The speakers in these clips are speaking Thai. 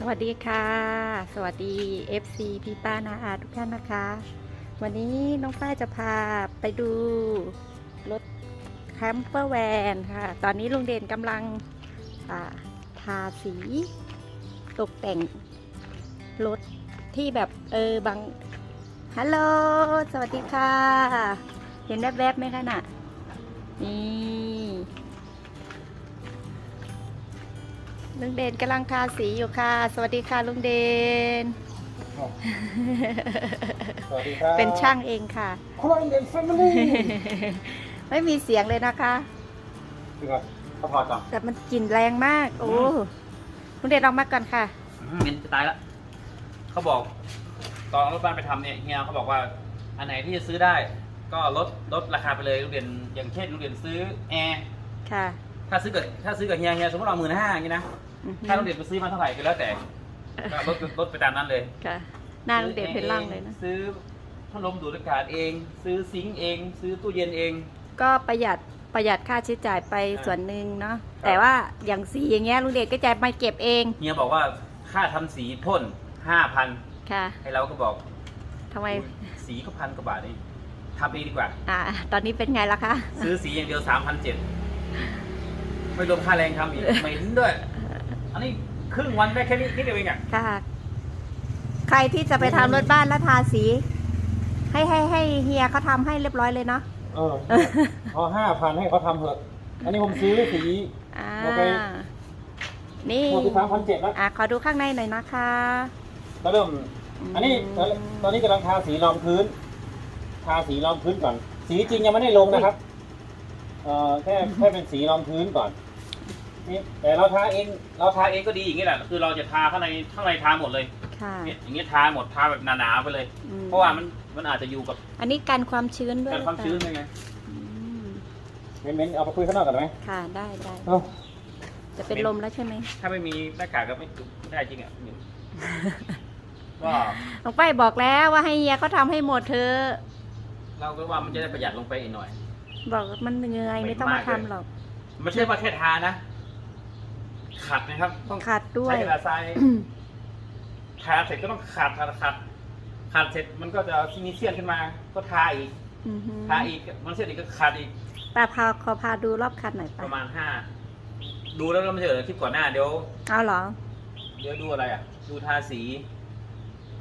สวัสดีค่ะ สวัสดี FC พี่ป้านาอาทุกท่านนะคะ วันนี้น้องป้าจะพาไปดูรถแคมเปอร์แวนค่ะ ตอนนี้ลุงเด่นกำลังทาสีตกแต่งรถที่แบบเออบางฮัลโหลสวัสดีค่ะ เห็นแวบๆไหมคะน่ะนี่ ลุงเด่นกำลังทาสีอยู่ค่ะ สวัสดีค่ะลุงเด่นสวัสดีครับเป็นช่างเองค่ะ ครัวเด่นแฟมิลี่ไม่มีเสียงเลยนะคะดีกว่าเขาพอจังแต่มันกลิ่นแรงมาก โอ้ลุงเด่นออกมาก่อนค่ะเหม็นจะตายละเขาบอก ตอนเอารถบ้านไปทำเนี่ยเฮียเขาบอกว่า อันไหนที่จะซื้อได้ ก็ลดลดราคาไปเลยลูกเรียนอย่างเช่นลูกเรียนซื้อแอร์ค่ะ ถ้าซื้อกับถ้าซื้อกับเฮียเฮียสมมติเราหมื่นห้าอย่างนี้นะอือฮึ ถ้าลูกเรียนไปซื้อมาเท่าไหร่ก็แล้วแต่ก็ลดลดไปตามนั้นเลยค่ะหน้าลุงเด่นเป็นร่างเลยนะ ซื้อพัดลมดูดอากาศเอง ซื้อซิงค์เอง ซื้อตู้เย็นเอง ก็ประหยัดประหยัดค่าใช้จ่ายไปอ่าส่วนหนึ่งเนาะแต่ว่าอย่างสีอย่างเงี้ยลุงเด่นก็จะมาเก็บเองเฮียบอกว่าค่าทำสีพ่นห้าพันค่ะให้เราก็บอกทำไมสีก็พันกว่าบาทเองทำเองดีกว่า อ่า ตอนนี้เป็นไงล่ะคะ ซื้อสีอย่างเดียวสามพันเจ็ดไม่รวมค่าแรงทำอีกเหม็นด้วย อันนี้ครึ่งวันได้แค่นี้นิดเดียวเองอะค่ะ ใครที่จะไปทำรถบ้านแล้วทาสี ให้ให้ให้เฮียเขาทำให้เรียบร้อยเลยเนาะ เออ พอห้าพันให้เขาทำเถอะ อันนี้ผมซื้อสี อ่าโอเคนี่ หมดที่สามพันเจ็ดแล้วอะขอดูข้างในหน่อยนะคะ ก็เริ่ม อันนี้ตอนตอนนี้กำลังทาสีรองพื้น ทาสีรองพื้นก่อน สีจริงยังไม่ได้ลงนะครับ เอ่อแค่แค่เป็นสีรองพื้นก่อน นี่แต่เราทาเองเราทาเองก็ดีอย่างนี้แหละ คือเราจะทาข้างในข้างในทาหมดเลยค่ะเนี่ยอย่างนี้ทาหมดทาแบบหนาๆไปเลย อืมเพราะว่ามันมันอาจจะอยู่กับอันนี้กันความชื้นด้วยการความชื้นหรือไงเปล่าอืมเม้นๆเอาไปคุยข้างนอกกันไหมค่ะได้ได้เอ้าจะเป็นลมแล้วใช่ไหมถ้าไม่มีหน้ากากก็ไม่ไม่ได้จริงอะเหม็นก็น้องป้ายบอกแล้วว่าให้เฮียเขาทำให้หมดเธอะเราก็ว่ามันจะได้ประหยัดลงไปอีกหน่อย บอกมันเหนื่อยไม่ไม่ต้องมาากเลยทำหรอก ไม่ใช่ว่าแค่ทานะ ขัดนะครับ ต้องขัดด้วย ใช้กระดาษทรายทาเสร็จก็ต้องขัดขัดขัดขัดเสร็จมันก็จะมีเสี้ยนขึ้นมา ก็ทาอีกอือหือทาอีกมันเสี้ยนอีกก็ขัดอีกป้าพาขอพาดูรอบคันหน่อยปป้าระมาณห้าดูแล้วก็ไม่ใช่เหรอคลิปก่อนหน้าเดี๋ยว เอาเหรอ เดี๋ยวดูอะไรอะ ดูทาสี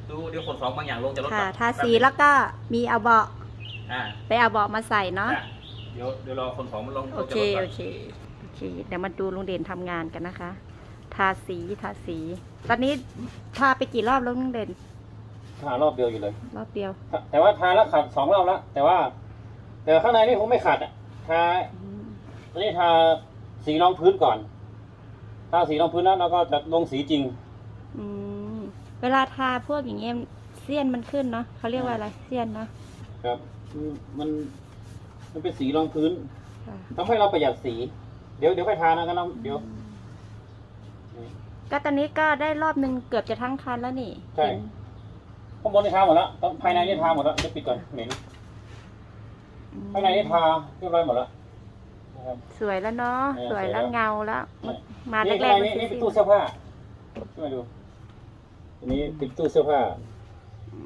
ดูเดี๋ยวขนของบางอย่างลงจากรถค่ะก่อนทาสีแล้วก็มีเอาเบาะอ่าไปเอาเบาะมาใส่เนาะอะเดี๋ยวเดี๋ยวรอขนของมันลงโอลงเคจากรถก่อโอนเคโอ เค เดี๋ยวมาดูลุงเด่นทำงานกันนะคะ ทาสีทาสี ตอนนี้ทาไปกี่รอบแล้วลุงเด่น ทารอบเดียวอยู่เลย รอบเดียวแต่ว่าทาแล้วขัดสองรอบแล้ว แต่ว่า แต่ข้างในนี่คงไม่ขัดอะ ทาอืมตอนนี้ทาสีรองพื้นก่อน ทาสีรองพื้นแล้วเราก็จะลงสีจริง อืมเวลาทาพวกอย่างเงี้ยเสี้ยนมันขึ้นเนาะเขาเรียกว่าอะไรเสี้ยนเนาะครับ มัน มันเป็นสีรองพื้นค่ะทำให้เราประหยัดสี เดี๋ยวเดี๋ยวค่อยทานะกันนะเดี๋ยว ก็ตอนนี้ก็ได้รอบหนึ่งเกือบจะทั้งคันแล้วนี่ใช่ เห็นข้างบนนี่ทาหมดแล้วต้องภายในนี่ทาหมดแล้วเดี๋ยวปิดก่อนเหม็นอืมภายในนี่ทาเรียบร้อยหมดแล้วนะครับ สวยแล้วเนาะเออสวยสวยแล้แล้ววเงาแล้วมานี่แรข้างกในๆมันนี่คือนี่เป็นสีตู้เสื้อผ้าช่วยดูอันนี้เป็นตู้เสื้อผ้าอื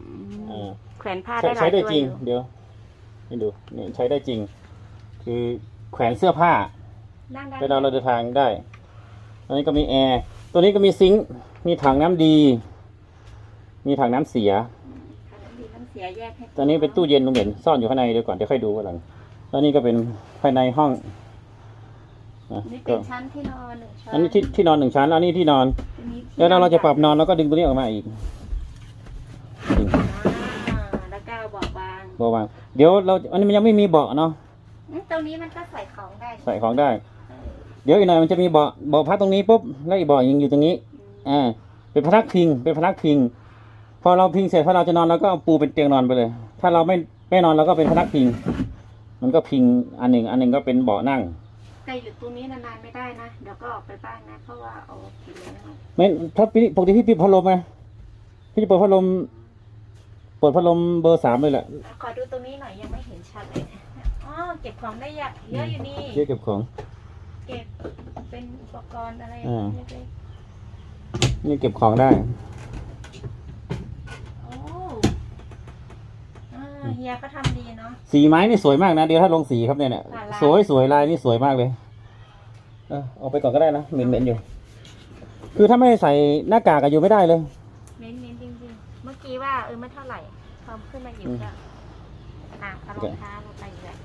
อ่มาแขวนผ้าใช้ได้หลาใช้ยได้ตัวจริงอยู่เดี๋ยวให้ดูนี่ใช้ได้จริง คือแขวนเสื้อผ้า นั่งได้เวลาเราเดินทางได้ อันนี้ก็มีแอร์ ตัวนี้ก็มีซิงค์ มีถังน้ำดี มีถังน้ำเสียน้ำดีน้ำเสียแยกให้ตอนนี้เป็นตู้เย็นลุงเห็นซ่อนอยู่ข้างในเดี๋ยวก่อนเดี๋ยวค่อยดูกันหลังแล้วนี่ก็เป็นภายในห้องนะนี่เป็ก็นชั้นที่นอนหนึ่งชั้นอันนี้ที่ที่นอนหนึ่งชั้นอันนี้ที่นอน อันนี้ที่แล้วเราจะปรับนอนเราก็ดึงตัวนี้ออกมาอีกดึงอ่าแล้วก็เอาเบาะวางเบาะวาง เดี๋ยวเราอันนี้มันยังไม่มีเบาะเนาะอืมตรงนี้มันก็ใส่ของได้ใส่ของได้ เดี๋ยวอีกหน่อยมันจะมีเบาะเบาะพักตรงนี้ปุ๊บแล้วอีกเบาะยิงอยู่ตรงนี้อ่าเป็นพนักพิง เป็นพนักพิง พอเราพิงเสร็จพอเราจะนอนเราก็เอาปูเป็นเตียงนอนไปเลย ถ้าเราไม่ไม่นอนเราก็เป็นพนักพิง มันก็พิงอันหนึ่ง อันหนึ่งก็เป็นเบาะนั่งแต่อยู่ตรงนี้นานๆไม่ได้นะเดี๋ยวก็ออกไปบ้านนะเพราะว่าเอากินแล้วไม่ถ้าพี่ปกติพี่ปิดพัดลมไหมพี่จะเปิดพัดลมเปิดพัดลมเบอร์สามเลยแหละขอดูตรงนี้หน่อยยังไม่เห็นชัดเลยอ๋อเก็บของได้เยอะเยอะอยู่นี่เยอะเก็บของเก็บเป็นอุปกรณ์อะไรอ่าเล็กๆนี่เก็บของได้โอ้อ่าเฮียก็ทำดีเนาะ สีไม้นี่สวยมากนะเดี๋ยวถ้าลงสีครับเนี่ยเนี่ยอ่าลาย สวยสวยลายนี่สวยมากเลย เออเอาไปก่อนก็ได้นะเหม็นเหม็นอยู่ คือถ้าไม่ใส่หน้ากากอะอยู่ไม่ได้เลย เน้นเน้นจริงๆ เมื่อกี้ว่าเออไม่เท่าไหร่พอขึ้นมาอยู่ก็อะเอารองเท้าลงไปอีกแล้ว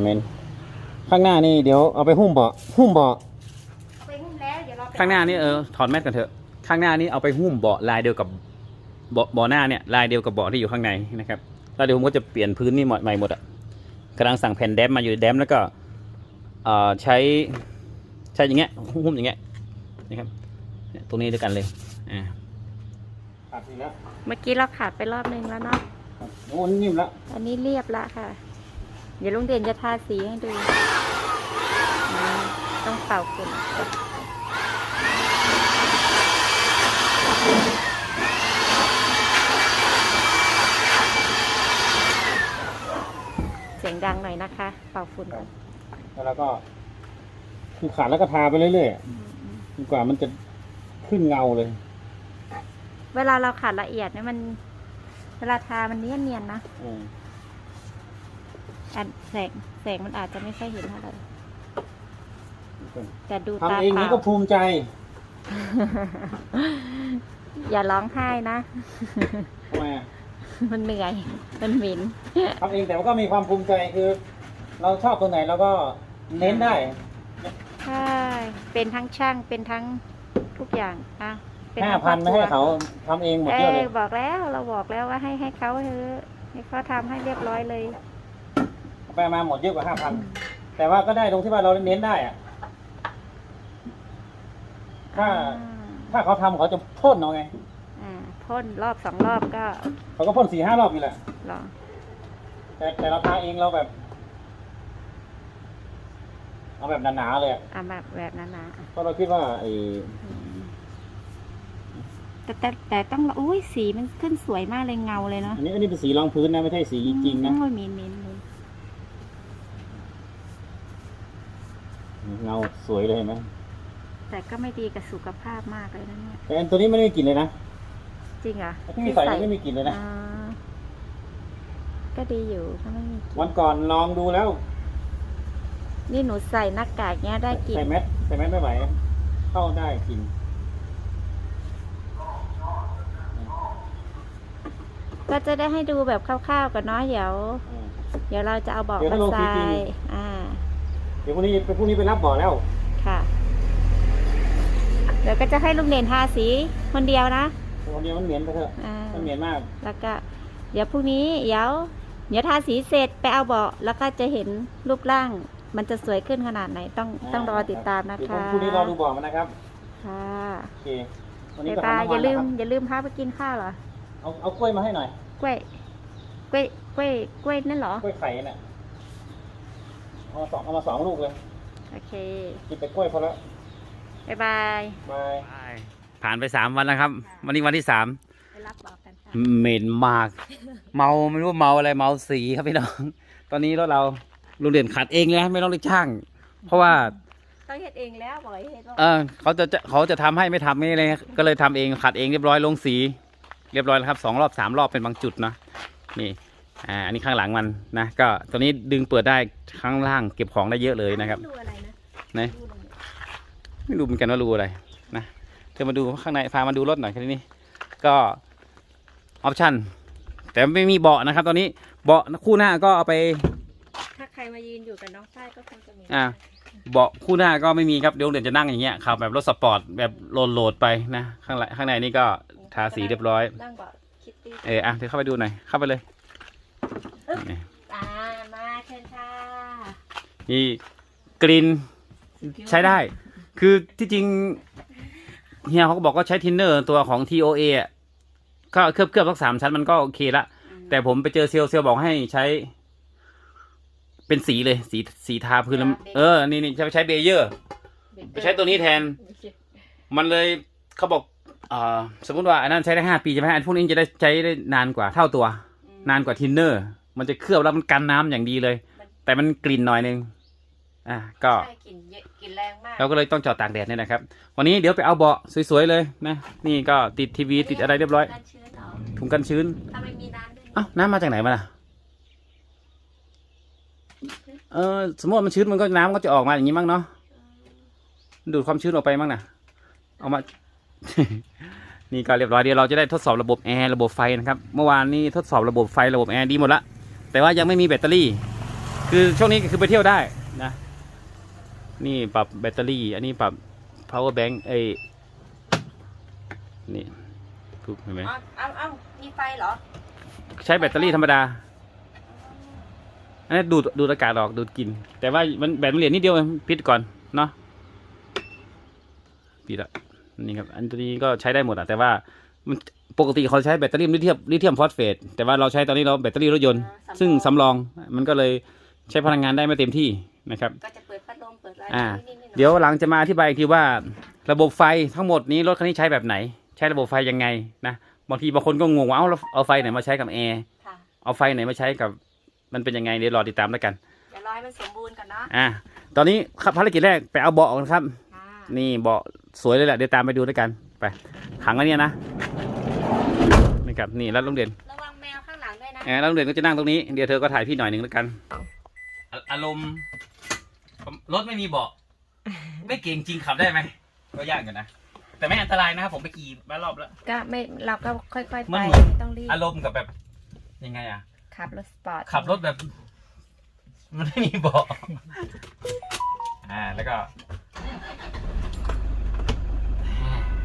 เหม็นข้างหน้านี่เดี๋ยวเอาไปหุ้มเบาะหุ้มเบาะเอาไปหุ้มแล้วเดี๋ยวเราไปข้างหน้านี่เออถอดแมสกันเถอะ ข้างหน้านี่เอาไปหุ้มเบาะลายเดียวกับเบาะเบาะหน้าเนี่ยลายเดียวกับเบาะที่อยู่ข้างในนะครับแล้วเดี๋ยวผมก็จะเปลี่ยนพื้นนี่ใหม่หมดอะกำลังสั่งแผ่นแดมมาอยู่แดมแล้วก็เอ่อใช้ใช้อย่างเงี้ยหุ้มอย่างเงี้ยนะครับเนี่ยตรงนี้ด้วยกันเลยอ่าตัดอีกแล้วเมื่อกี้เราขาดไปรอบนึงแล้วเนาะครับโอ้นิ่มแล้วอันนี้เรียบละค่ะ เดี๋ยวลุงเด่นจะทาสีให้ดูอืมต้องเป่าฝุ่นเสียงดังหน่อยนะคะ เป่าฝุ่นก่อนแล้วเราก็คือขาดแล้วก็ทาไปเรื่อยๆอะจนกว่ามันจะขึ้นเงาเลย เวลาเราขัดละเอียดเนี่ยมัน เวลาทามันเนียนเนียนๆนะ อืมอันแสงแสงมันอาจจะไม่ค่อยเห็นเท่าไหร่แต่ดูตาทำเองเปนี่ล่า ก็ภูมิใจ อย่าร้องไห้นะ ทำไมอะมันเหนื่อย มันหมิน ทำเองแต่ว่าก็มีความภูมิใจคือ เราชอบตรงไหนเราก็เน้นได้ ใช่ เป็นทั้งช่าง เป็นทั้งทุกอย่างอะเป็ห้าทั้งพันครไม่อบครัวให้เขาทำเองหมดเอเยอะอเลยบอกแล้ว เราบอกแล้วว่าให้ให้เขาเถอะให้เขาทำให้เรียบร้อยเลย ไปมาหมดเยอะกว่าห้าพันแต่ว่าก็ได้ตรงที่ว่าเราเน้นได้อะถ้า ถ้าเขาทำเขาจะพ่นเอาไงอ่าพ่นรอบสองรอบก็เขาก็พ่นสี่ห้ารอบนี่แหละลองแต่แต่เราทาเองเราแบบ เอาแบบหนาๆเลยอะอะแบบแบบนั้นนะอะเพราะเราคิดว่าไอ้อืมแต่แต่แต่ต้องอุ้ยสีมันขึ้นสวยมากเลยเงาเลยเนาะอันนี้อันนี้เป็นสีรองพื้นนะไม่ใช่สีจริงๆนะ โอ้ยมินมินมิน เงาสวยเลยเห็นไหมแต่ก็ไม่ดีกับสุขภาพมากเลยนะเนี่ย แต่อันตัวนี้ไม่ได้มีกลิ่นเลยนะจริงเหรอที่มีใส่ยังไม่มีกลิ่นเลยนะ อ่าก็ดีอยู่ก็ไม่มีกลิ่วันก่อนลองดูแล้ว นี่หนูใส่หน้ากากเนี้ยได้กลิ่นใส่แมสใส่แมสไม่ไหว เข้าได้กลิ่นก็จะได้ให้ดูแบบคร่าวๆกันเนาะเดี๋ยว อืม เดี๋ยวเราจะเอาบอกเดี๋ยวมาถ้าลงใส่ จริง อ่าเดี๋ยวพรุ่งนี้พรุ่งนี้ไปรับบ่อแล้ว ค่ะ เดี๋ยวก็จะให้ลุงเด่นทาสีคนเดียวนะ วันนี้มันเหม็นไปเถอะอ่า มันเหม็นมาก แล้วก็เดี๋ยวพรุ่งนี้เดี๋ยวเดี๋ยวทาสีเสร็จไปเอาเบาะแล้วก็จะเห็นรูปร่าง มันจะสวยขึ้นขนาดไหนต้องต้องรอติดตามนะเดี๋ยวคะพรุ่งนี้รอดูบ่อมันนะครับ ค่ะโอเค วันนี้บ๊ายก็บายทำอย่าลืมน้ำนนะคอย่าลืมพาไปกินข้าวเหรอรับเอาเอากล้วยมาให้หน่อย กล้วยกล้วยกล้วยกล้วยนั่นเหรอ กล้วยไข่น่ะ เอามาสองเอามาสองลูกเลย โอเค กินแต่กล้วยพอแล้วบ๊ายบาย บาย ผ่านไปสามวันแล้วครับ วันนี้วันที่สามไปรับบอกกันค่ะ เหม็นมาก เมาไม่รู้เมาอะไรเมาสีครับพี่น้อง ตอนนี้รถเราลุงเด่นขัดเองเลยนะไม่ต้องเรียกช่าง เพราะว่า ต้องเฮ็ดเองแล้วบอกให้เฮ็ดว่าเออเขาจะจะเขาจะทำให้ไม่ทำไม่เลยก็เลยทำเองขัดเองเรียบร้อยลงสี เรียบร้อยแล้วครับสองรอบสามรอบเป็นบางจุดนะนี่ อ่าอันนี้ข้างหลังมันนะก็ตัวนี้ดึงเปิดได้ข้างล่างเก็บของได้เยอะเลยนะครับดูอะไรนะไหนดูอะไรไม่รู้เหมือนกันว่ารูอะไรนะเธอมาดูข้างในพามาดูรถหน่อยแค่นี้ก็ออปชั่นแต่ไม่มีเบาะนะครับ ตอนนี้เบาะคู่หน้าก็เอาไป ถ้าใครมายืนอยู่กับน้องฝ้ายก็คงจะมีอ่าเบาะคู่หน้าก็ไม่มีครับเดี๋ยวเดี๋ยวจะนั่งอย่างเงี้ยขับแบบรถสปอร์ตแบบโหลดโหลดๆไปนะข้างในข้างในนี่ก็ทาสีเรียบร้อยนั่งเบาะคิตตี้เอออะเดี๋ยวเข้าไปดูหน่อยเข้าไปเลย นี่อ่ามาเชิญค่ะนี่กรีนใช้ได้ คือที่จริงเฮียเขาก็บอกว่าใช้ทินเนอร์ตัวของ TOA อะก็เคลือบเคลือบสักสามชั้นมันก็โอเคละ แต่ผมไปเจอเซลล์เซลล์บอกให้ใช้ เป็นสีเลย สีสีทาพื้นแล้วเออ นี่นี่จะไปใช้เบเยอร์ ไปใช้ตัวนี้แทน มันเลยเขาบอกเอ่อสมมติว่าอันนั้นใช้ได้ห้าปีใช่ไหมอันพวกนี้จะได้ใช้ได้นานกว่าเท่าตัว นานกว่าทินเนอร์ มันจะเคลือบแล้วมันกันน้ำอย่างดีเลย แต่มันกลิ่นหน่อยนึงอะก็ ใช่กลิ่นเยอะกลิ่นแรงมากเราก็เลยต้องจอดตากแดดเนี่ยนะครับ วันนี้เดี๋ยวไปเอาเบาะสวยๆเลยนะ นี่ก็ติดทีวีติดอะไรเรียบร้อย กันชื้นเหรอถุงกันชื้นถ้าไม่มีน้ำด้วยเอ้า น้ำมาจากไหนมาล่ะ เออสมมติว่ามันชื้นมันก็น้ำก็จะออกมาอย่างนี้มั้งเนาะ ดูดความชื้นออกไปมั้งนะเอามา นี่ก็เรียบร้อยเดี๋ยวเราจะได้ทดสอบระบบแอร์ระบบไฟนะครับ เมื่อวานนี้ทดสอบระบบไฟระบบแอร์ดีหมดละ แต่ว่ายังไม่มีแบตเตอรี่ คือช่วงนี้คือไปเที่ยวได้นะ นี่ปรับแบตเตอรี่ อันนี้ปรับ power bank ไอ้นี่ปุ๊บเห็นไหมเอาเอาเอามีไฟเหรอ ใช้แบตเตอรี่ธรรมดา อันนี้ดูดดูดอากาศออกดูดกลิ่นแต่ว่ามันแบตมันเหลือนิดเดียวเองปิดก่อนเนาะปิดละนี่ครับ อันนี้ก็ใช้ได้หมดอะแต่ว่ามัน ปกติเขาใช้แบตเตอรี่ลิเธียมลิเธียมฟอสเฟตแต่ว่าเราใช้ตอนนี้เราแบตเตอรี่รถยนต์อ่าซึ่งสำรองสำรองมันก็เลยใช้พลังงานได้ไม่เต็มที่นะครับก็จะเปิดพัดลมเปิดอะไรอ่านิดๆหน่อๆเดี๋ยวหลังจะมาอธิบายอีกทีว่า ระบบไฟทั้งหมดนี้รถคันนี้ใช้แบบไหน ใช้ระบบไฟยังไงนะบางทีบางคนก็งงว่าเอาแล้วเอาไฟไหนมาใช้กับแอร์ค่ะเอาไฟไหนมาใช้กับมันเป็นยังไงเดี๋ยวรอติดตามแล้วกันเดี๋ยวรอให้มันสมบูรณ์ก่อนเนาะอะตอนนี้ครับภารกิจแรกไปเอาเบาะกันครับค่ะนี่เบาะสวยเลยแหละเดี๋ยวตามไปดูด้วยกันไปขังไว้เนี่ยนะนี่ ครับนี่แล้วโรงเรียนระวังแมวข้างหลังด้วยนะ แอร์แล้วโรงเรียนก็จะนั่งตรงนี้เดี๋ยวเธอก็ถ่ายพี่หน่อยหนึ่งแล้วกัน อะอารมณ์รถไม่มีเบาะไม่เก่งจริงขับได้ไหมก็ยากอยู่นะ แต่ไม่อันตรายนะครับผมไปกี่มารอบแล้ว ก็ไม่เราก็ค่อยๆไปมันเหมือน ไม่ต้องรีบอารมณ์กับแบบยังไงอะขับรถสปอร์ตขับรถแบบ มันไม่มีเบาะอ่าแล้วก็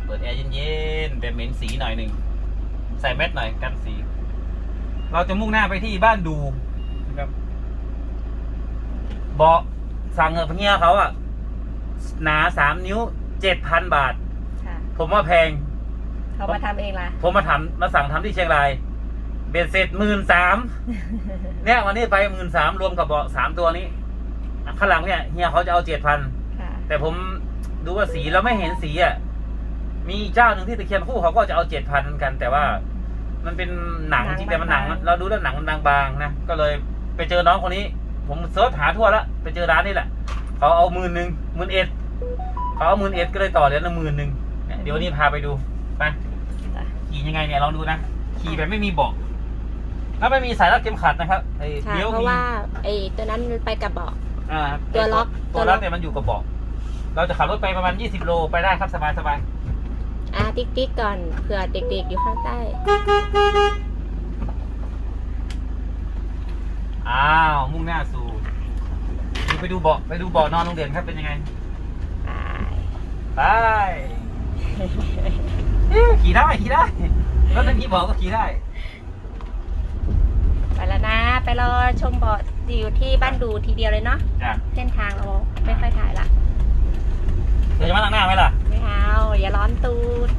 เปิดแอร์เย็นๆแบบเหม็นสีหน่อยหนึ่ง ใส่แมสหน่อยกันสี เราจะมุ่งหน้าไปที่บ้านดูนะครับเบาะสั่งเออพเงี้ยเขาอะหนาสามนิ้วเจ็ดพันบาท ค่ะผมว่าแพง เขามาทำเองล่ะ ผมมาทำมาสั่งทำที่เชียงราย เบ็ดเสร็จหมื่นสามเนี่ยวันนี้ไปหมื่นสามรวมกับเบาะสามตัวนี้ข้างหลังเนี่ยเฮียเขาจะเอาเจ็ดพันค่ะ แต่ผมดูว่าสีเราไม่เห็นสีอะมีเจ้าหนึ่งที่ตะเคียนคู่เขาก็จะเอาเจ็ดพันกัน แต่ว่า มันเป็นหนังหนังจริงแต่มันหนังบางๆ เราดูแล้วหนังมันบางๆนะก็เลยไปเจอน้องคนนี้ ผมเซิร์ชหาทั่วแล้วไปเจอร้านนี่แหละเขาเอาหมื่นหนึ่งหมื่นเอ็ดเขาเอาหมื่นเอ็ดก็เลยต่อเหรียญละหมื่นหนึ่งเนี่ยเดี๋ยววันนี้พาไปดูไปจ้ะขี่ยังไงเนี่ยลองดูนะขี่แบบไม่มีเบาะแล้วไม่มีสายรัดเข็มขัดนะครับไอ้ค่ะเลี้ยวเพราะมีว่าไอ้ตัวนั้นมันไปกับเบาะ อ่าตัวล็อกตัตัววล็ล็ออกกเนี่ยมันอยู่กับเบาะเราจะขับรถไปประมาณ 20 โลไปได้ครับสบายสบาย อ่าติ๊กติ๊กก่อนเผื่อเด็กๆอยู่ข้างใต้ อ้าว มุ่งหน้าสู่นี่ไปดูเบาะไปดูเบาะนอนโรงเรียนครับเป็นยังไง ไป ไปเอ๊ะขี่ได้ขี่ได้รถไม่มีเบาะก็ขี่ได้ ไปแล้วนะ ไปรอชมเบาะอยู่ที่บ้านดูทีเดียวเลยเนาะจ้ะเส้นทางเราไม่ค่อยถ่ายละ จะมาตั้งหน้าไหมล่ะ ไม่เอา อย่าร้อนตูด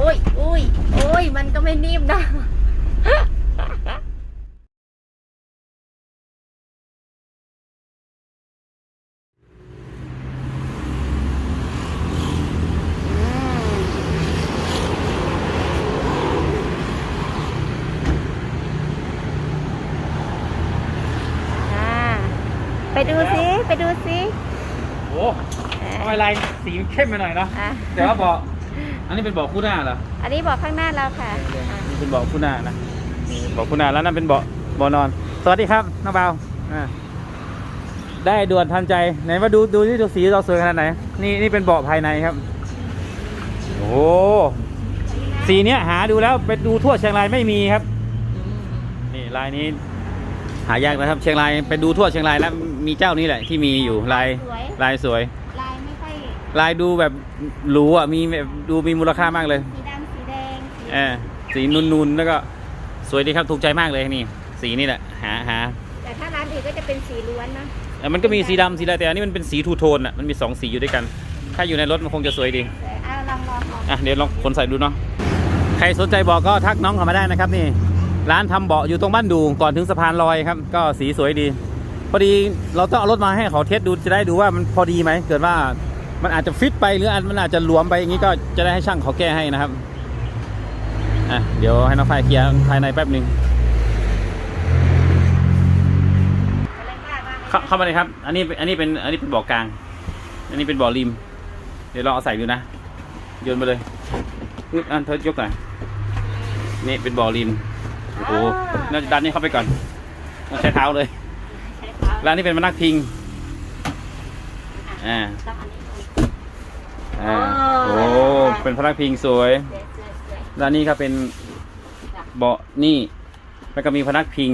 อุ้ยอุ้ยอุ้ยมันก็ไม่นิ่มนะไปดูซิ ไปดูซิ โอ้ทำไมลายสีมันเข้มไปหน่อยเนาะอะแต่ว่าเบาะอันนี้เป็นเบาะคู่หน้าเหรออันนี้บอกข้างหน้าเราค่ะอะนี่เป็นเบาะคู่หน้านะนี่เบาะคู่หน้าแล้วนั่นเป็นเบาะเบาะนอน สวัสดีครับน้องเบาอ่าได้ด่วนทันใจไหนมาดูดูที่ดูสีเราสวยขนาดไหนนี่นี่เป็นเบาะภายในครับ โอ้สีเนี้ยหาดูแล้วไปดูทั่วเชียงรายไม่มีครับ นี่ลายนี้ หายากนะครับ เชียงรายไปดูทั่วเชียงรายแล้ว มีเจ้านี้แหละที่มีอยู่ลายสวย ลายสวย ลายไม่ค่อยลายดูแบบหรูอะมีแบบดูมีมูลค่ามากเลยสีดำสีแดงสีเออสีนูนๆแล้วก็สวยดีครับถูกใจมากเลยนี่ สีนี่แหละหาหาแต่ถ้าร้านอื่นก็จะเป็นสีล้วนนะเออมันก็มีสีดำสีอะไรแต่อันนี้มันเป็นสีทูโทนอะมันมีสองสีอยู่ด้วยกัน ถ้าอยู่ในรถมันคงจะสวยดี แต่เอาลองลองลองอะเดี๋ยวลองคนใส่ดูเนาะใครสนใจเบอกก็ทักน้องเข้ามาได้นะครับนี่ ร้านทำเบาะอยู่ตรงบ้านดูก่อนถึงสะพานลอยครับ ก็สีสวยดี พอดีเราต้องเอารถมาให้เขาเทสดูจะได้ดูว่ามันพอดีไหมเกิดว่ามันอาจจะฟิตไปหรืออาจมันอาจจะหลวมไปอย่างนี้ก็จะได้ให้ช่างเขาแก้ให้นะครับอะเดี๋ยวให้น้องไฟเคลียร์ภายในแป๊บหนึ่งเข้าเข้ามาเลยครับ อันนี้อันนี้เป็นอันนี้เป็นบ่อกลาง อันนี้เป็นบ่อริม เดี๋ยวลองเอาใส่ดูนะโยนไปเลยปึ๊บอันเธอยกหน่อยนี่เป็นบ่อริมโอ้โหน่าจะดันนี่เข้าไปก่อนใช้เท้าเลย ร้านนี้เป็นมานักพิงอ่าต้องอันนี้อ่าโอ้โอ้เป็นพนักพิงสวยเสร็จเสร็จเสร็จร้านนี้ครับเป็นเบาะนี่แล้วก็มีพนักพิง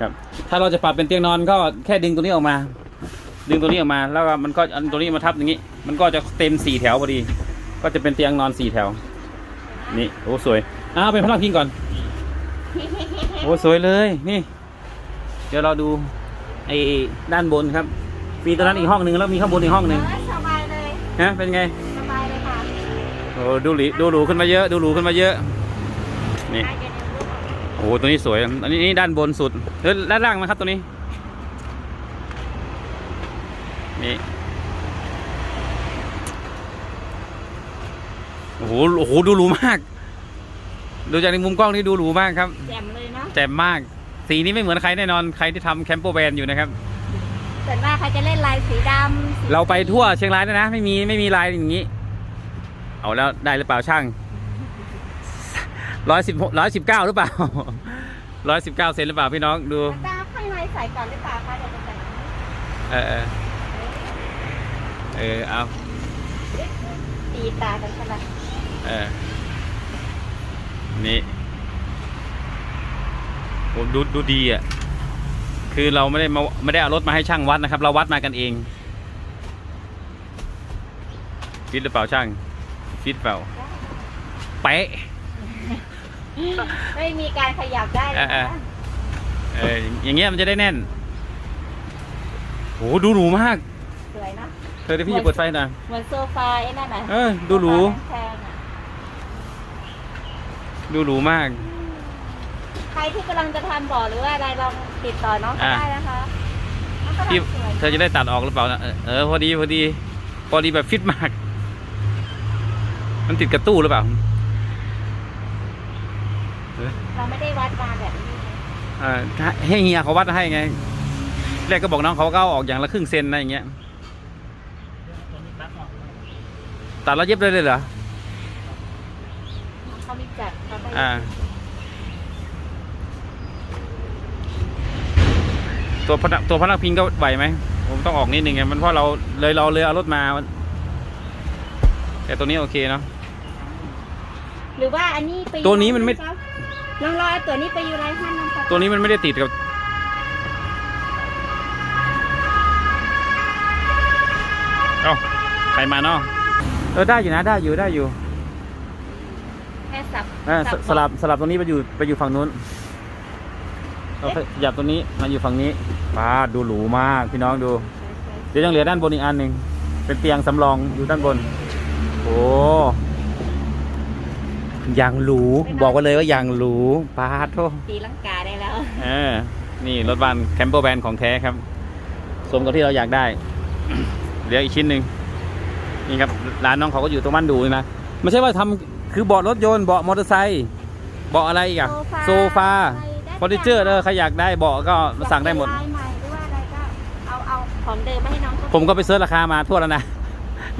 ครับ ถ้าเราจะปรับเป็นเตียงนอนก็แค่ดึงตัวนี้ออกมา ดึงตัวนี้ออกมา แล้วก็มันก็อันตัวนี้มาทับอย่างนี้ มันก็จะเต็มสี่แถวพอดี ก็จะเป็นเตียงนอนสี่แถว นี่โอ้สวยอ้าวเป็นพนักพิงก่อน โอ้สวยเลยนี่ เดี๋ยวเราดูไอ้ด้านบนครับ มีตัวนั้นอีกห้องหนึ่งแล้วมีข้างบนอีกห้องหนึ่งเออสบายเลยฮะเป็นไงสบายเลยค่ะโอ้ดูหลีดูหรูขึ้นมาเยอะ ดูหรูขึ้นมาเยอะนี่ได้เดี๋ยวเดี๋ยวลูกโอ้โหตัวนี้สวยอันนี้นี่ด้านบนสุดเฮ้ยด้านล่างนะครับตัวนี้นี่โอ้โหโอ้โหดูหรูมาก ดูจากในมุมกล้องนี่ดูหรูมากครับแจ่มเลยเนาะแจ่มมาก สีนี้ไม่เหมือนใครแน่นอนใครที่ทำแคมเปอร์แวนอยู่นะครับ ส่วนมากเขาจะเล่นลายสีดำสีเราไปทั่วเชียงรายนะนะไม่มีไม่มีลายอย่างนี้ เอาแล้วได้หรือเปล่าช่างร้อยสิบร้อยสิบเก้าหรือเปล่าร้อยสิบเก้าเซนหรือเปล่าพี่น้องดูตาข้างในใส่ก่อนหรือเปล่าคะเดี๋ยวจะใส่เออเออเออเอาตีตากันขนาดเออนี่ โอ้ดูดูดีอะ คือเราไม่ได้มาไม่ได้เอารถมาให้ช่างวัดนะครับ เราวัดมากันเอง ฟิตหรือเปล่าช่าง ฟิตเปล่าเป๊ะไม่มีการขยับได้เลยเออนะเอออย่างเงี้ยมันจะได้แน่นโหดูหรูมาก สวยเนอะเธอเดี๋ยวพี่จะเปิดไฟหน่อยเหมือนโซฟาไอ้นั่นน่ะเออดูหรูโซฟาแพงๆอะดูหรูมาก ใครที่กำลังจะทำบ่อหรือว่าอะไรลองติดต่อน้องก็อะได้นะคะน้องกำลังพี่สวยเธอจะได้ตัดออกหรือเปล่านะเออเออพอดีพอดีพอดีแบบฟิตมาก มันติดกระตู้หรือเปล่าเราไม่ได้วัดมาแบบนี้เออถ้าให้เฮียเขาวัดให้ไง แรกก็บอกน้องเขาก็เอาออกอย่างละครึ่งเซนนะอย่างเงี้ย ตัดแล้วเย็บได้เลยเหรอเขามีจัดเขาไม่อ่า ตัวพนักตัวพนักพิงก็ไหวไหม ผมต้องออกนิดนึงไงมันเพราะเราเลยเราเลยเอารถมา แต่ตัวนี้โอเคเนาะ หรือว่าอันนี้ไปตัวนี้มันไม่น้องรอเอาตัวนี้ไปอยู่ไรท่านน้องครับตัวนี้มันไม่ได้ติดกับ เอ้าใครมาเนาะเออได้อยู่นะได้อยู่ได้อยู่แค่สับเออสสลับสลับตรงนี้ไปอยู่ไปอยู่ฝั่งนู้นเราขยับตัวนี้มาอยู่ฝั่งนี้ ป้าดดูหรูมากพี่น้องดู เดี๋ยวยังเหลือด้านบนอีกอันหนึ่งเป็นเตียงสำรองอยู่ด้านบน โอ้ยังหรูบอกไว้เลยว่ายังหรูป้าดโทตีลังกาได้แล้ว เออ นี่รถบันแคมเปอร์แวนของแท้ครับ สมกับที่เราอยากได้ เหลืออีกชิ้นหนึ่งนี่ครับร้านน้องเขาก็อยู่ตรงบ้านดูนี่นะไม่ใช่ว่าทำคือเบาะรถยนต์เบาะมอเตอร์ไซค์เบาะอะไรอีกอะโซฟาเฟอร์นิเจอร์เออใครอยากได้เบาะก็สั่งได้หมด ของเดิมมาให้น้องเขาผมก็ไปเสิร์ชราคามาทั่วแล้วนะ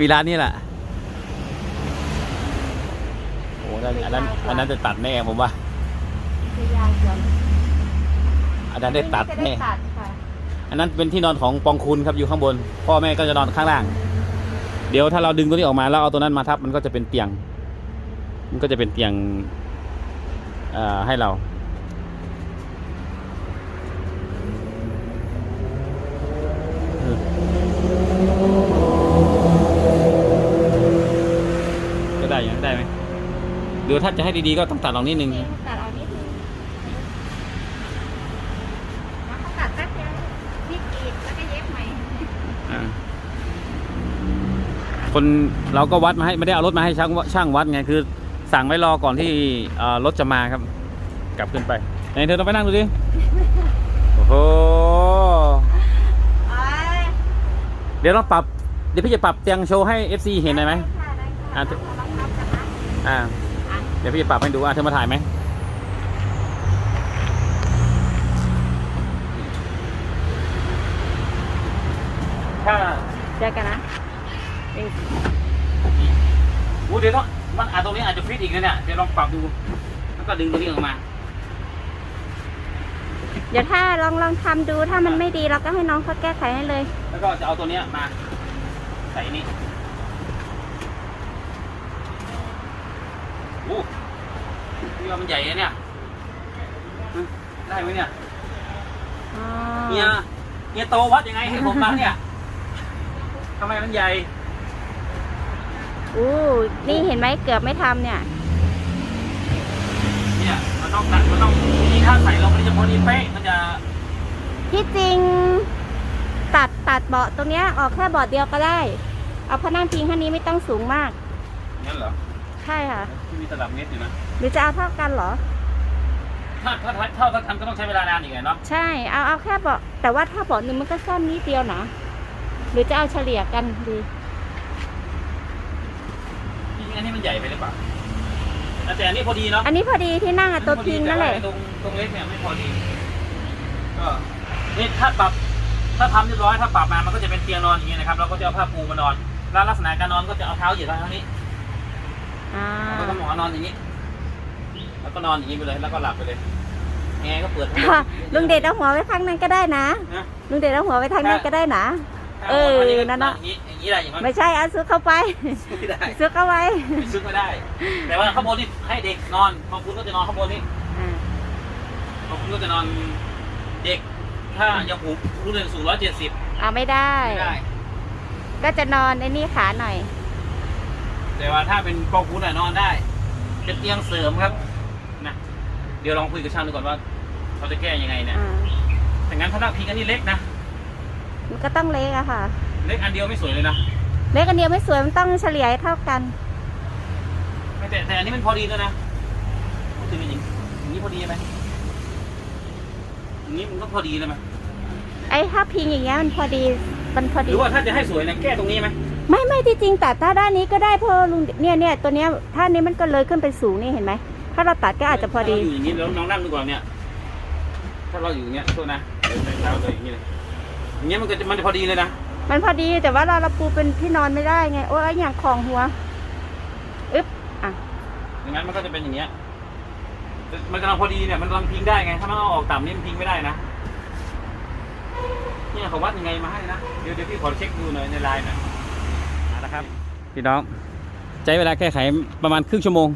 มีร้านนี้แหละโอ้อันนั้นอันนั้นจะตัดแน่ผมว่าคือยาวกว่าอันนั้นได้ตัดจะแน่ตัดค่ะอันนั้นเป็นที่นอนของปองคุณครับอยู่ข้างบน พ่อแม่ก็จะนอนข้างล่าง เดี๋ยวถ้าเราดึงตัวนี้ออกมาแล้วเอาตัวนั้นมาทับมันก็จะเป็นเตียง มันก็จะเป็นเตียงเอ่อให้เรา ก็ได้อยังได้ไหม เดี๋ยวถ้าจะให้ดีๆก็ต้องตัดออกนิดนึงนี่ตัดเอานิดนึงแล้วเขาตัดแป๊บเดียวนิดอีกแล้วก็เย็บใหม่อ่าคนเราก็วัดมาให้ไม่ได้เอารถมาให้ช่างวช่างวัดไงคือ สั่งไว้รอก่อนที่เอ่อรถจะมาครับ กลับขึ้นไปไหนเธอต้องไปนั่งดูดิโอ้โหอ๋อเดี๋ยวเราปรับเดี๋ยวพี่จะปรับเตียงโชว์ให้ FC เห็นได้ไหมค่ะได้ค่ะ อะลองนับกันนะอ่าอะเดี๋ยวพี่จะปรับให้ดูอะเธอมาถ่ายไหมถ้าเจอกันนะเองอู้เดี๋ยวต้องมันอาจตรงนี้อาจจะฟิตอีกนะเนี่ยเดี๋ยวลองปรับดู แล้วก็ดึงตรงนี้ออกมา เดี๋ยวถ้าลองลองทำดูถ้ามันไม่ดีเราก็ให้น้องเขาแก้ไขให้เลย แล้วก็จะเอาตัวเนี้ยมา ใส่นี่โอ้ นี่ว่ามันใหญ่นะเนี่ยฮะได้ไหมเนี่ยอ๋อเฮียเฮียโตวัดยังไงให้ผมมาเนี่ยทำไมมันใหญ่อู้นี่เห็นไหมเกือบไม่ทำเนี่ย เนี่ยมันต้องตัดมันต้องนี่ถ้าใส่ลงไปจะพอดีเป๊ะมันจะ ที่จริง ตัดตัดเบาะตรงเนี้ยออกแค่เบาะเดียวก็ได้ เอาพนังพิงแค่นี้ไม่ต้องสูงมากงั้นเหรอ ใช่ค่ะ ที่มีตลับเมตรอยู่นะ หรือจะเอาเท่ากันเหรอ ถ้าถ้าถ้าเท่าถ้าทำก็ต้องใช้เวลานานอีกไงเนาะใช่เอาเอาแค่เบาะแต่ว่าถ้าเบาะหนึ่งมันก็สั้นนิดเดียวนะหรือจะเอาเฉลี่ยกันดีจริงๆอันนี้มันใหญ่ไปหรือเปล่าแต่อันนี้พอดีเนาะอันนี้พอดีที่นั่งอะตัวพิงนั่นแหละต่ว่าตรงตรงเล็กเนี่ยไม่พอดีก็นี่ถ้าปรับถ้าทำเรียบร้อยถ้าปรับมามันก็จะเป็นเตียงนอนอย่างเงี้ยนะครับเราก็จะเอาผ้าปูมานอนแล้วลักษณะการนอนก็จะเอาเท้าเหยียดทางนี้อ่าแล้วก็หมอนอนอย่างนี้ แล้วก็นอนอย่างนี้ไปเลยแล้วก็หลับไปเลยแอร์ก็เปิดทั้งหมดลุงเดชเอาหัวไว้ข้างนั้นก็ได้นะ นะลุงเดชเอาหัวไว้ทางนั้นก็ได้นะ เออนั่นน่ะอย่างนี้อย่างนี้ได้อย่างนั้นไม่ใช่เอาซุกเข้าไปไม่ได้ซุกเข้าไว้ไม่ซึกไม่ได้ แต่ว่าข้างบนนี่ให้เด็กนอนพอคุณก็จะนอนข้างบนนี่อ่าพอคุณก็จะนอนเด็ก ถ้ายังหูรุ่นเรียนสูงร้อยเจ็ดสิบเอาไม่ได้ ไม่ได้ ก็จะนอนไอ้นี่ขาหน่อยแต่ว่าถ้าเป็นปอคุณอะนอนได้ เป็นเตียงเสริมครับ นะเดี๋ยวลองคุยกับช่างดูก่อนว่าเขาจะแก้ยังไงเนี่ยอ่าแต่งั้นถ้าพิงอันนี้เล็กนะมันก็ต้องเล็กอะค่ะ เล็กอันเดียวไม่สวยเลยนะเล็กอันเดียวไม่สวยมันต้องเฉลี่ยให้เท่ากันไม่แต่แต่อันนี้มันพอดีแล้วนะพูดถึงอย่างนี้อย่างนี้พอดีไหมอย่างนี้มันก็พอดีเลยไหมไอ้ถ้าพิงอย่างเงี้ยมันพอดีมันพอหดี รือว่าถ้าจะให้สวยนะแก้ตรงนี้ไหมไม่ไม่ที่จริงตัดถ้าด้านนี้ก็ได้เพราะลุงเนี่ยเนี่ยตัวเนี้ยถ้านี้มันก็เลยขึ้นไปสูงนี่เห็นไหม ถ้าเราตัดก็อาจจะพอดีถ้าเราอยู่อย่างนี้แล้วน้องนั่งดูก่อนเนี่ย ถ้าเราอยู่อย่างเงี้ยโทษนะเดี๋ยวใส่เท้าเลยอย่างนี้เลยอย่างเงี้ยมันก็จะมันจะพอดีเลยนะ มันพอดีแต่ว่าเราเราปูเป็นที่นอนไม่ได้ไง โอ้ยอย่างของหัว อึ๊บ อะ อย่างนั้นมันก็จะเป็นอย่างเงี้ยแต่มันกำลังพอดีเนี่ย มันกำลังพิงได้ไง ถ้ามันเอาออกต่ำนี่มันพิงไม่ได้นะ เนี่ยเขาวัดยังไงมาให้นะ เดี๋ยวเดี๋ยวพี่ขอเช็คดูหน่อยในไลน์หน่อยนะครับ พี่น้อง ใช้เวลาแก้ไขประมาณครึ่งชั่วโมง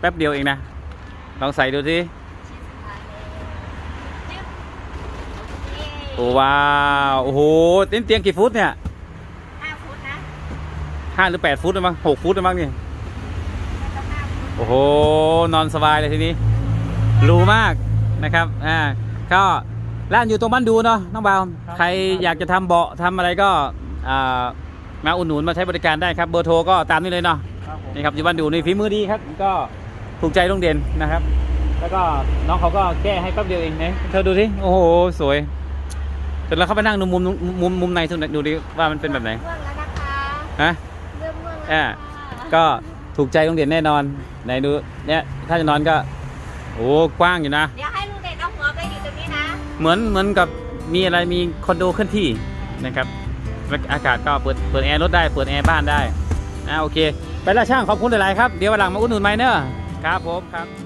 แป๊บเดียวเองนะ ลองใส่ดูสิโอ้ว้าวโอ้โหเตียงเตียงกี่ฟุตเนี่ยห้าฟุตนะห้าหรือแปดฟุตหรือมั้งหกฟุตหรือมั้งนี่โอ้โหนอนสบายเลยทีนี้หรูมากนะครับอ่าก็ร้านอยู่ตรงบ้านดูเนาะน้องบ่าวใครอยากจะทำเบาะทำอะไรก็อ่ามาอุดหนุนมาใช้บริการได้ครับเบอร์โทรก็ตามนี้เลยเนาะครับผมนี่ครับอยู่บ้านดูนี่ฝีมือดีครับก็ ถูกใจโรงเด่นนะครับ แล้วก็น้องเขาก็แก้ให้แป๊บเดียวเองนะเธอดูสิโอ้โหสวยเดี๋ยวเราเข้าไปนั่งดูมุมมุมมุมในสุดดูดิว่ามันเป็นแบบไหนง่วงแล้วนะคะฮะเริ่มง่วงแล้วอ่าก็ถูกใจโรงเรียนแน่นอนไหนดูเนี่ยถ้าจะนอนก็โอ้กว้างอยู่นะเดี๋ยวให้ลุงเดชเอาหัวไปอยู่ตรงนี้นะเหมือนเหมือนกับมีอะไรมีคอนโดเคลื่อนที่นะครับแล้วอากาศก็เปิดเปิดแอร์รถได้เปิดแอร์บ้านได้อ่าโอเค ไปละช่างขอบคุณหลายๆครับ เดี๋ยววันหลังมาอุดหนุนไหมเนอะ ครับผมครับ